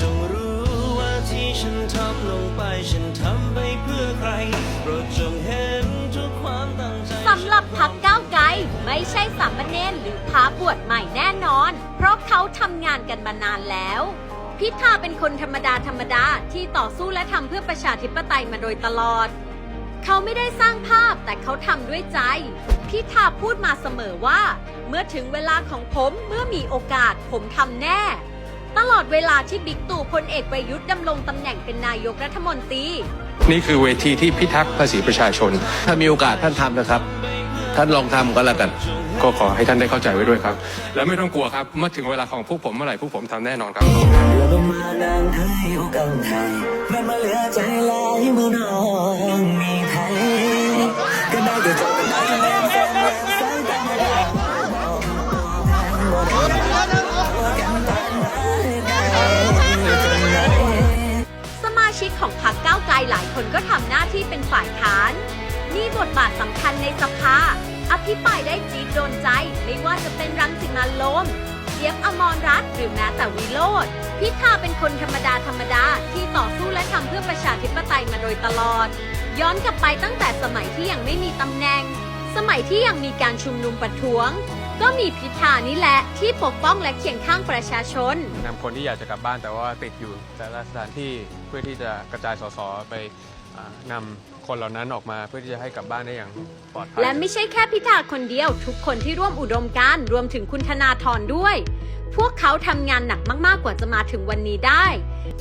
จงรู้ว่าที่ฉันทำลงไปฉันทำไปเพื่อใครโปรดจงเห็นทุกความตั้งใจ สำหรับพักก้าวไกลไม่ใช่สามเณรหรือพาบวชใหม่แน่นอน เพราะเขาทำงานกันมานานแล้ว พิธาเป็นคนธรรมดาธรรมดาที่ต่อสู้และทำเพื่อประชาธิปไตยมาโดยตลอด เขาไม่ได้สร้างภาพแต่เขาทำด้วยใจ พิธาพูดมาเสมอว่า เมื่อถึงเวลาของผมเมื่อมีโอกาสผมทำแน่ ตลอดเวลาที่บิ๊กตู่พลเอกประยุทธ์ดำรงตำแหน่งเป็นนายกรัฐมนตรี นี่คือเวทีที่พิทักษ์ภาษีประชาชน ถ้ามีโอกาสท่านทำนะครับ ท่านลองทำก็แล้วกัน ก็ขอให้ท่านได้เข้าใจไว้ด้วยครับ และไม่ต้องกลัวครับ เมื่อถึงเวลาของพวกผมเมื่อไหร่พวกผมทำแน่นอนครับ ของพรรคก้าวไกลหลายคนก็ทำหน้าที่เป็นฝ่ายค้านมีบทบาทสำคัญในสภา อภิปรายได้จีดโดนใจ ไม่ว่าจะเป็นรังสิมันโลมเจี๊ยบอมรรัตน์หรือแม้แต่วิโรธพิธาเป็นคนธรรมดาธรรมดาที่ต่อสู้และทำเพื่อประชาธิปไตยมาโดยตลอด ย้อนกลับไปตั้งแต่สมัยที่ยังไม่มีตำแหน่ง สมัยที่ยังมีการชุมนุมประท้วง ก็มีพิธานี่แหละที่ปกป้องและเคียงข้างประชาชน นำคนที่อยากจะกลับบ้านแต่ว่าติดอยู่แต่ละสถานที่เพื่อที่จะกระจายสสไปอ่านำคนเหล่านั้นออกมาเพื่อที่จะให้กลับบ้านได้อย่างปลอดภัยและไม่ใช่แค่พิธาคนเดียว ทุกคนที่ร่วมอุดมการณ์รวมถึงคุณธนาธรด้วย พวกเขาทำงานหนักมากๆกว่าจะมาถึงวันนี้ได้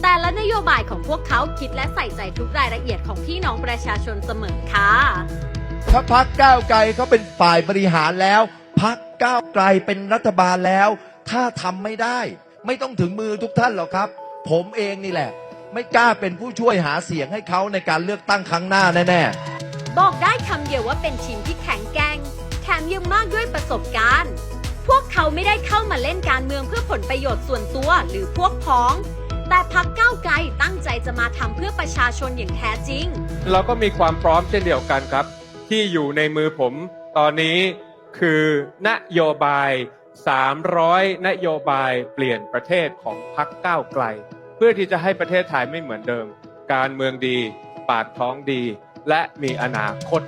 แต่ละนโยบายของพวกเขาคิดและใส่ใจทุกรายละเอียดของพี่น้องประชาชนเสมอค่ะ ถ้าพักก้าวไกลเขาเป็นฝ่ายบริหารแล้วพั กก้าวไกลเป็นรัฐบาลแล้ว ถ้าทำไม่ได้ ไม่ต้องถึงมือทุกท่านหรอกครับ ผมเองนี่แหละ ไม่กล้าเป็นผู้ช่วยหาเสียงให้เขาในการเลือกตั้งครั้งหน้าแน่ๆ บอกได้คำเดียวว่าเป็นทีมที่แข็งแกร่งแถมยังมากด้วยประสบการณ์ พวกเขาไม่ได้เข้ามาเล่นการเมืองเพื่อผลประโยชน์ส่วนตัวหรือพวกพ้องแต่พักก้าวไกลตั้งใจจะมาทำเพื่อประชาชนอย่างแท้จริง เราก็มีความพร้อมเช่นเดียวกันครับ ที่อยู่ในมือผม ตอนนี้ คือนโยบาย 300 นโยบายเปลี่ยนประเทศของพักก้าวไกล เพื่อที่จะให้ประเทศไทยไม่เหมือนเดิม การเมืองดีปากท้องดี และมีอนาคต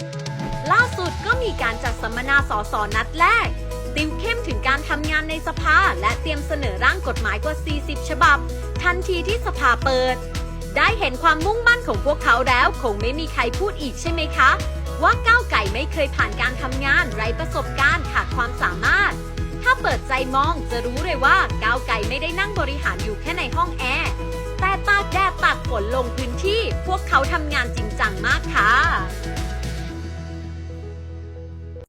ล่าสุดก็มีการจัดสัมมนาสสนัดแรก ติวเข้มถึงการทำงานในสภา และเตรียมเสนอร่างกฎหมายกว่า 40 ฉบับ ทันทีที่สภาเปิด ได้เห็นความมุ่งมั่นของพวกเขาแล้ว คงไม่มีใครพูดอีกใช่ไหมคะ ว่าก้าวไก่ไม่เคยผ่านการทำงานไร้ประสบการณ์ขาดความสามารถ ถ้าเปิดใจมองจะรู้เลยว่าก้าวไก่ไม่ได้นั่งบริหารอยู่แค่ในห้องแอร์แต่ตากแดดตากฝนลงพื้นที่ พวกเขาทำงานจริงจังมากค่ะ